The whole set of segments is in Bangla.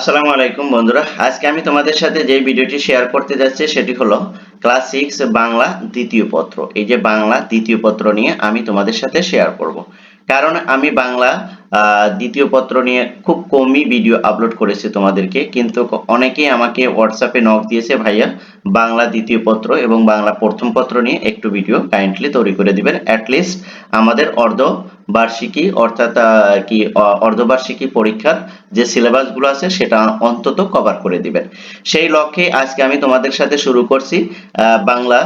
আসসালামু আলাইকুম বন্ধুরা। আজকে আমি তোমাদের সাথে যে ভিডিওটি শেয়ার করতে যাচ্ছি, সেটি হলো ক্লাস সিক্স বাংলা দ্বিতীয় পত্র। এই যে বাংলা দ্বিতীয় পত্র নিয়ে আমি তোমাদের সাথে শেয়ার করব। কারণ আমি বাংলা দ্বিতীয় পত্র নিয়ে খুব কমই ভিডিও আপলোড করেছি তোমাদেরকে, কিন্তু অনেকেই আমাকে হোয়াটসঅ্যাপে নক দিয়েছে, ভাইয়া, বাংলা দ্বিতীয় পত্র এবং বাংলা প্রথম পত্র নিয়ে একটু ভিডিও কাইন্ডলি তৈরি করে দিবেন। অ্যাটলিস্ট আমাদের অর্ধ বার্ষিকী অর্থাৎ কি অর্ধবার্ষিকী পরীক্ষার যে সিলেবাসগুলো আছে সেটা অন্তত কভার করে দিবেন। সেই লক্ষ্যে আজকে আমি তোমাদের সাথে শুরু করছি বাংলা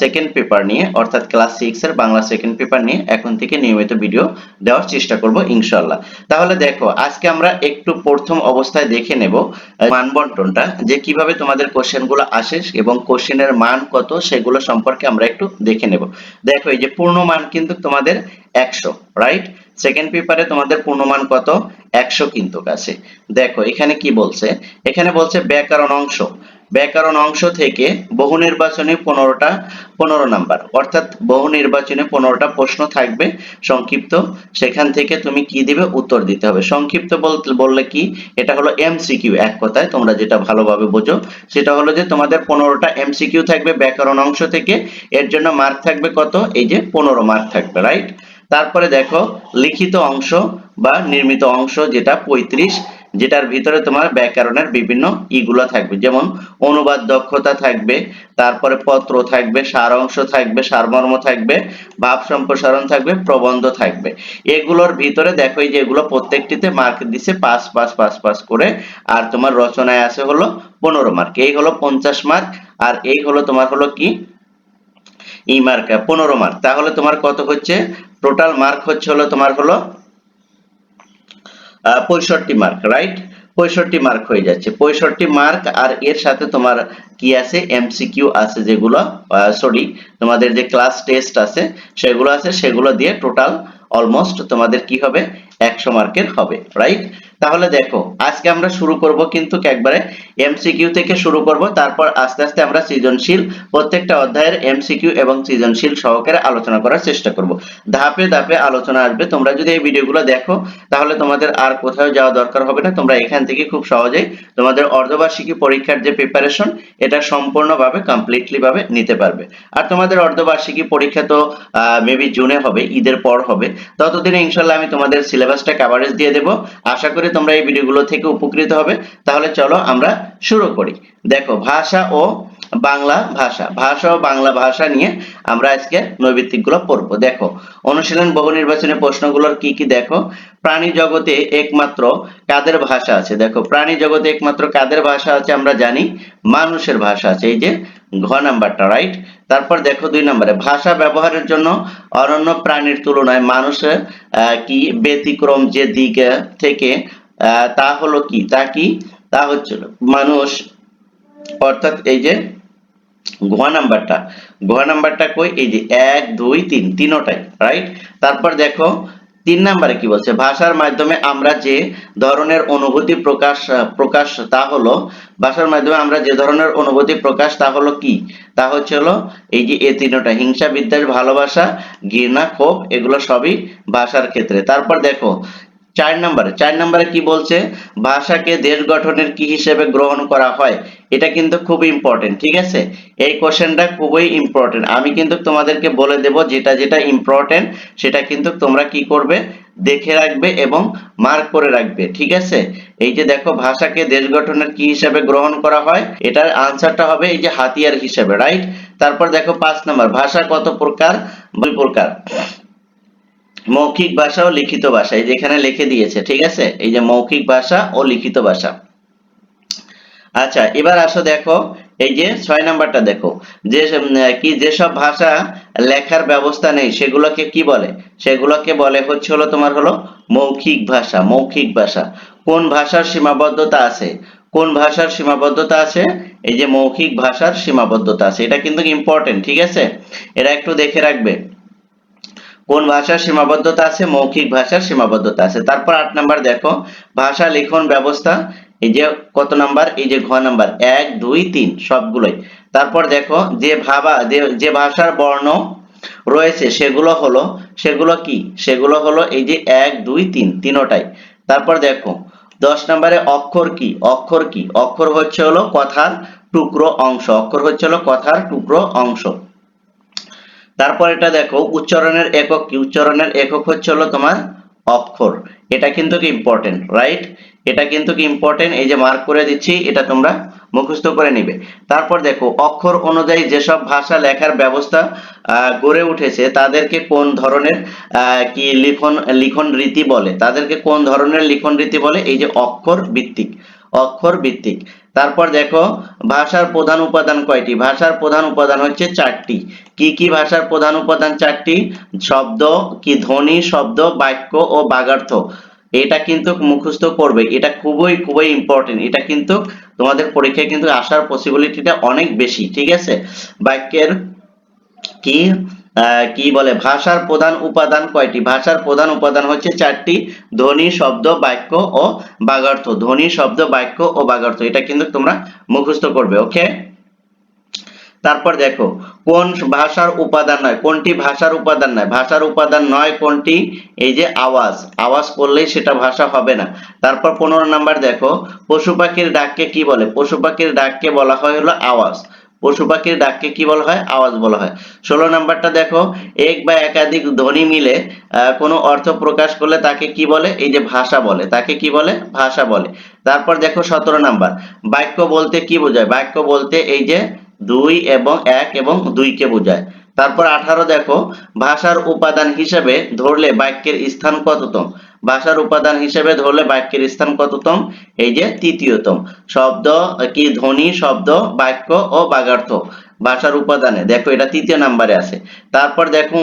সেকেন্ড পেপার নিয়ে অর্থাৎ ক্লাস সিক্স এর বাংলা সেকেন্ড পেপার নিয়ে এখন থেকে নিয়মিত ভিডিও দেওয়ার চেষ্টা করব ইনশাল্লাহ তাহলে দেখো আজকে আমরা একটু প্রথম অবস্থায় দেখে নেব আহ, মান বন্টনটা যে কীভাবে তোমাদের কোশ্চেনগুলো আসে এবং কোশ্চেনের মান কত সেগুলো সম্পর্কে আমরা একটু দেখে নেব। দেখো এই যে পূর্ণ মান কিন্তু তোমাদের একশো রাইট সেকেন্ড পেপারে তোমাদের পূর্ণমান কত? একশো কিন্তু আছে দেখো, এখানে কি বলছে? এখানে বলছে ব্যাকরণ অংশ। ব্যাকরণ অংশ থেকে বহু নির্বাচনে পনেরোটা, পনেরো নাম্বার। অর্থাৎ বহু নির্বাচনে পনেরোটা প্রশ্ন থাকবে, সংক্ষিপ্ত। সেখান থেকে তুমি কি দিবে? উত্তর দিতে হবে। সংক্ষিপ্ত বললে কি? এটা হলো এমসিকিউ এক কথায়, তোমরা যেটা ভালোভাবে বোঝো। সেটা হলো যে তোমাদের পনেরোটা এমসিকিউ থাকবে ব্যাকরণ অংশ থেকে। এর জন্য মার্ক থাকবে কত? এই যে পনেরো মার্ক থাকবে রাইট তারপরে দেখো, লিখিত অংশ বা নির্মিত অংশ যেটা পঁয়ত্রিশ, যেটার ভিতরে তোমার ব্যাকরণের বিভিন্ন ইগুলো থাকবে। যেমন অনুবাদ দক্ষতা থাকবে, তারপরে পত্র থাকবে সার অংশ থাকবে, সারমর্ম থাকবে, ভাব সম্প্রসারণ থাকবে, প্রবন্ধ থাকবে। এগুলোর ভিতরে দেখো যে এগুলো প্রত্যেকটিতে মার্ক দিছে পাঁচ পাঁচ পাঁচ পাঁচ করে, আর তোমার রচনায় আছে হলো পনেরো মার্ক এই হলো পঞ্চাশ মার্ক আর এই হলো তোমার হলো কি? ই মার্ক পনেরো মার্ক তাহলে তোমার কত হচ্ছে? টোটাল মার্ক হচ্ছে হলো তোমার হলো পঁয়ষট্টি মার্ক রাইট পঁয়ষট্টি মার্ক হয়ে যাচ্ছে। পঁয়ষট্টি মার্ক আর এর সাথে তোমার কি আছে? এমসিকিউ আছে যেগুলো সরি তোমাদের যে ক্লাস টেস্ট আছে, সেগুলো আছে, সেগুলো দিয়ে টোটাল অলমোস্ট তোমাদের কি হবে? একশো মার্কের হবে রাইট তাহলে দেখো, আজকে আমরা শুরু করব কিন্তু একবারে এমসিকিউ থেকে শুরু করব, তারপর আস্তে আস্তে আমরা সৃজনশীল প্রত্যেকটা অধ্যায়ের এমসিকিউ এবং সৃজনশীল সহকারে আলোচনা করার চেষ্টা করব। ধাপে ধাপে আলোচনা আসবে, তোমরা যদি এই ভিডিওগুলো দেখো, তাহলে তোমাদের আর কোথাও যাওয়া দরকার হবে না, তোমরা এখান থেকে খুব সহজেই তোমাদের অর্ধবার্ষিকী পরীক্ষার যে প্রিপারেশন এটা সম্পূর্ণভাবে কমপ্লিটলি ভাবে নিতে পারবে। আর তোমাদের অর্ধবার্ষিকী পরীক্ষা তো মেবি জুনে হবে, ঈদের পর হবে। ততদিনে ইনশাল্লাহ আমি তোমাদের সিলেবাসটা কভারেজ দিয়ে দেব। আশা করি তোমরা এই ভিডিওগুলো থেকে উপকৃত হবে। তাহলে চলো আমরা শুরু করি। দেখো, ভাষা ও বাংলা ভাষা। ভাষা ও বাংলা ভাষা নিয়ে আমরা আজকে নৈবিত্তিকগুলো পড়ব। দেখো, অনুশীলন, বহু নির্বাচনী প্রশ্নগুলোর কি কি দেখো? প্রাণী জগতে একমাত্র কাদের ভাষা আছে? দেখো, প্রাণী জগতে একমাত্র কাদের ভাষা আছে আমরা জানি? মানুষের ভাষা আছে। এই যে ঘ নাম্বারটা রাইট তারপর দেখো দুই নম্বরে, ভাষা ব্যবহারের জন্য অনন্য প্রাণীর তুলনায় মানুষের কি ব্যতিক্রম যে দিক থেকে তা হলো কি? তা কি? তা হচ্ছে মানুষ, অর্থাৎ এই যে ঘ নাম্বারটা। ঘ নাম্বারটা কই? এই যে এক, দুই, তিন, তিনোটাই রাইট তারপর দেখো, তিন নাম্বারে কি বলছে? ভাষার মাধ্যমে আমরা যে ধরনের অনুভূতি প্রকাশ প্রকাশ, তা হলো, ভাষার মাধ্যমে আমরা যে ধরনের অনুভূতি প্রকাশ, তা হলো কি? তা হচ্ছে হলো, এই যে এ তিনটা, হিংসা, বিদ্বেষ, ভালোবাসা, ঘৃণা, ক্ষোভ, এগুলো সবই ভাষার ক্ষেত্রে। তারপর দেখো চার নম্বরে চার নম্বরে কি বলছে? ভাষাকে দেশ গঠনের কি হিসেবে গ্রহণ করা হয়? এটা কিন্তু খুব ইম্পর্টেন্ট ঠিক আছে? এই কোশ্চেনটা খুবই ইম্পর্টেন্ট আমি কিন্তু তোমাদেরকে বলে দেব যেটা যেটা ইম্পর্টেন্ট সেটা কিন্তু তোমরা কি করবে? দেখে রাখবে এবং মার্ক করে রাখবে, ঠিক আছে? এই যে দেখো, ভাষাকে দেশ গঠনের কি হিসেবে গ্রহণ করা হয়? এটার আনসারটা হবে এই যে হাতিয়ার হিসেবে রাইট তারপর দেখো পাঁচ নম্বর, ভাষা কত প্রকার? দুই প্রকার। মৌখিক ভাষা ও লিখিত ভাষা, এই যে এখানে লিখে দিয়েছে, ঠিক আছে? এই যে মৌখিক ভাষা ও লিখিত ভাষা। আচ্ছা এবার আসো দেখো, এই যে ছয় নাম্বারটা দেখো। যে কি যেসব ভাষা লেখার ব্যবস্থা নেই, সেগুলোকে কি বলে? সেগুলোকে বলে হচ্ছে হলো, তোমার হলো মৌখিক ভাষা মৌখিক ভাষা। কোন ভাষার সীমাবদ্ধতা আছে? কোন ভাষার সীমাবদ্ধতা আছে? এই যে মৌখিক ভাষার সীমাবদ্ধতা আছে। এটা কিন্তু ইম্পর্টেন্ট ঠিক আছে? এটা একটু দেখে রাখবে। কোন ভাষার সীমাবদ্ধতা আছে? মৌখিক ভাষার সীমাবদ্ধতা আছে। তারপর আট নাম্বার দেখো, ভাষা লিখন ব্যবস্থা, এই যে কত নাম্বার? এই যে ঘ নাম্বার, এক, দুই, তিন, সবগুলোই। তারপর দেখো, যে ভাবা, যে- ভাষার বর্ণ রয়েছে, সেগুলো হলো, সেগুলো কি? সেগুলো হলো এই যে এক, দুই, তিন, তিনোটাই। তারপর দেখো, দশ নম্বরে অক্ষর কি? অক্ষর কি? অক্ষর হচ্ছে হলো কথার টুকরো অংশ। অক্ষর হচ্ছে হলো কথার টুকরো অংশ। তারপর এটা দেখো, উচ্চারণের একক কি? উচ্চারণের একক হচ্ছে হলো তোমার অক্ষর। এটা কিন্তু কি ইম্পর্টেন্ট রাইট এটা কিন্তু কি ইম্পর্টেন্ট এই যে মার্ক করে দিচ্ছি, এটা তোমরা মুখস্থ করে নিবে। তারপর দেখো, অক্ষর অনুযায়ী যেসব ভাষা লেখার ব্যবস্থা গড়ে উঠেছে, তাদেরকে কোন ধরনের কি লিখন লিখন রীতি বলে? তাদেরকে কোন ধরনের লিখন রীতি বলে? এই যে অক্ষর ভিত্তিক অক্ষর ভিত্তিক। তারপর দেখো, ভাষার প্রধান উপাদান কয়টি? ভাষার প্রধান উপাদান হচ্ছে চারটি। কি কি ভাষার প্রধান উপাদান চারটি? শব্দ, কি ধ্বনি, শব্দ, বাক্য ও বাগার্থ। এটা কিন্তু মুখস্থ করবে। এটা খুবই খুবই ইম্পর্টেন্ট এটা কিন্তু তোমাদের পরীক্ষায় কিন্তু আসার পসিবিলিটিটা অনেক বেশি, ঠিক আছে? বাক্যের কি কি বলে? ভাষার প্রধান উপাদান কয়টি? ভাষার প্রধান উপাদান হচ্ছে চারটি, ধ্বনি, শব্দ, বাক্য ও বাগার্থ। ধ্বনি, শব্দ, বাক্য ও বাগার্থ, এটা কিন্তু তোমরা মুখস্থ করবে, ওকে? তারপর দেখো, কোন ভাষার উপাদান নয়? কোনটি ভাষার উপাদান নয়? ভাষার উপাদান নয় কোনটি? এই যে আওয়াজ। আওয়াজ করলেই সেটা ভাষা হবে না। তারপর পনেরো নাম্বার দেখো, পশু পাখির ডাককে কি বলে? পশু পাখির ডাককে বলা হয় হলো আওয়াজ। পশু পাখির ডাককে কি বলা হয়? আওয়াজ বলা হয়। ষোলো নাম্বারটা দেখো, এক বা একাধিক ধ্বনি মিলে কোনো অর্থ প্রকাশ করলে তাকে কি বলে? এই যে ভাষা বলে। তাকে কি বলে? ভাষা বলে। তারপর দেখো সতেরো নাম্বার। বাক্য বলতে কি বোঝায়? বাক্য বলতে এই যে দুই এবং এক এবং দুইকে বোঝায়। তারপর আঠারো দেখো, ভাষার উপাদান হিসেবে ধরলে বাক্যের স্থান কততম? ভাষার উপাদান হিসেবে ধরলে বাক্যের স্থান কততম? এই যে তৃতীয়তম। শব্দ, কি ধ্বনি, শব্দ, বাক্য ও বাগার্থ ভাষার উপাদানে। দেখো, এটা তৃতীয় নাম্বারে আছে। তারপর দেখো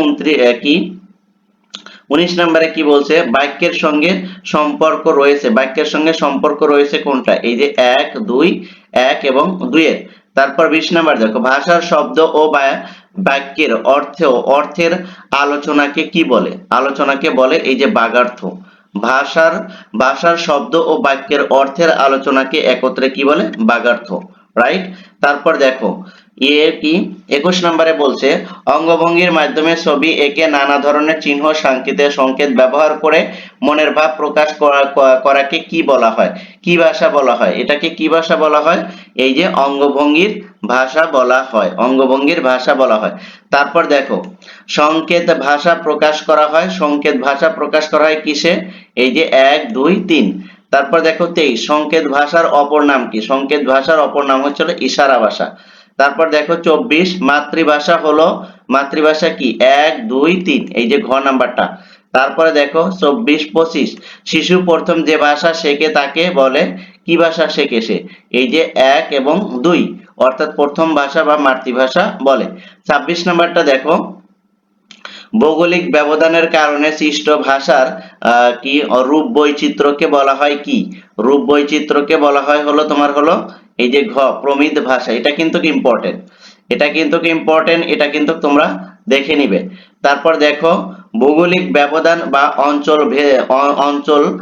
কি? উনিশ নম্বরে কি বলছে? বাক্যের সঙ্গে সম্পর্ক রয়েছে। বাক্যের সঙ্গে সম্পর্ক রয়েছে কোনটা? এই যে এক, দুই, এক এবং দুইয়ের। তারপর বিশ নাম্বার দেখো, ভাষার শব্দ ও বাক্যের অর্থে অর্থের আলোচনাকে কি বলে? আলোচনাকে বলে এই যে বাগার্থ। ভাষার ভাষার শব্দ ও বাক্যের অর্থের আলোচনাকে একত্রে কি বলে? বাগার্থ রাইট তারপর দেখো একুশ নম্বরে বলছে, অঙ্গভঙ্গির মাধ্যমে ছবি এঁকে নানা ধরনের চিহ্ন সংকেতের সংকেত ব্যবহার করে মনের ভাব প্রকাশ করা করাকে কি বলা হয়? কি ভাষা বলা হয়? এটাকে কি ভাষা বলা হয়? এই যে অঙ্গভঙ্গির ভাষা বলা হয়, অঙ্গভঙ্গির ভাষা বলা হয়। তারপর দেখো, সংকেত ভাষা প্রকাশ করা হয়, সংকেত ভাষা প্রকাশ করা হয় কিসে? এই যে এক, দুই, তিন। তারপর দেখো তেইশ, সংকেত ভাষার অপর নাম কি? সংকেত ভাষার অপর নাম হচ্ছে ইশারা ভাষা। তারপর দেখো চব্বিশ, মাতৃভাষা হলো, মাতৃভাষা কি? এক, দুই, তিন, এই যে ঘ নাম্বারটা। তারপরে দেখো চব্বিশ, পঁচিশ, শিশু প্রথম যে ভাষা শেখে তাকে বলে, কি ভাষা শেখে সে? এই যে এক এবং দুই, অর্থাৎ প্রথম ভাষা বা মাতৃভাষা বলে। ছাব্বিশ নাম্বারটা দেখো ভৌগোলিক ব্যবধানের কারণে সৃষ্ট ভাষার কি রূপ বৈচিত্র্যকে বলা হয় কি? রূপ বৈচিত্র্যকে বলা হয় হলো তোমার হলো এই যে ঘ, প্রমিত ভাষা। এটা কিন্তু ইম্পর্টেন্ট এটা কিন্তু ইম্পর্টেন্ট এটা কিন্তু তোমরা দেখে নিবে। তারপর দেখো, ভৌগোলিক ব্যবধান বা অঞ্চল ভে- অ- অঞ্চল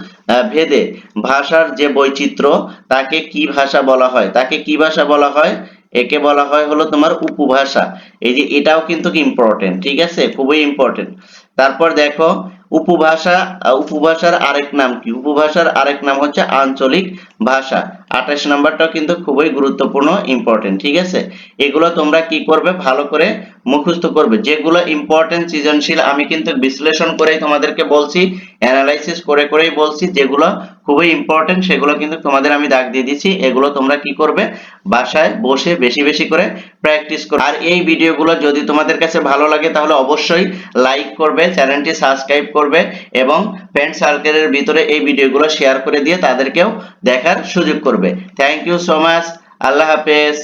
ভেদে ভাষার যে বৈচিত্র্য, তাকে কি ভাষা বলা হয়? তাকে কি ভাষা বলা হয়? একে বলা হয় হলো তোমার উপভাষা। এই যে এটাও কিন্তু ইম্পর্টেন্ট ঠিক আছে? খুবই ইম্পর্টেন্ট তারপর দেখো, উপভাষা উপভাষার আরেক নাম কি? উপভাষার আরেক নাম হচ্ছে আঞ্চলিক ভাষা। আঠাশ নাম্বারটাও কিন্তু খুবই গুরুত্বপূর্ণ ইম্পর্টেন্ট ঠিক আছে? এগুলো তোমরা কি করবে? ভালো করে মুখস্থ করবে। যেগুলো ইম্পর্টেন্ট সৃজনশীল, আমি কিন্তু বিশ্লেষণ করেই তোমাদেরকে বলছি অ্যানালাইসিস করে করেই বলছি, যেগুলো খুবই ইম্পর্টেন্ট সেগুলো কিন্তু তোমাদের আমি দাগ দিয়ে দিচ্ছি। এগুলো তোমরা কি করবে? বাসায় বসে বেশি বেশি করে প্র্যাকটিস করবে। আর এই ভিডিওগুলো যদি তোমাদের কাছে ভালো লাগে, তাহলে অবশ্যই লাইক করবে, চ্যানেলটি সাবস্ক্রাইব করবে এবং ফ্রেন্ড সার্কেলের ভিতরে এই ভিডিওগুলো শেয়ার করে দিয়ে তাদেরকেও দেখার সুযোগ করবে থ্যাংক ইউ সো মাচ আল্লাহ হাফেজ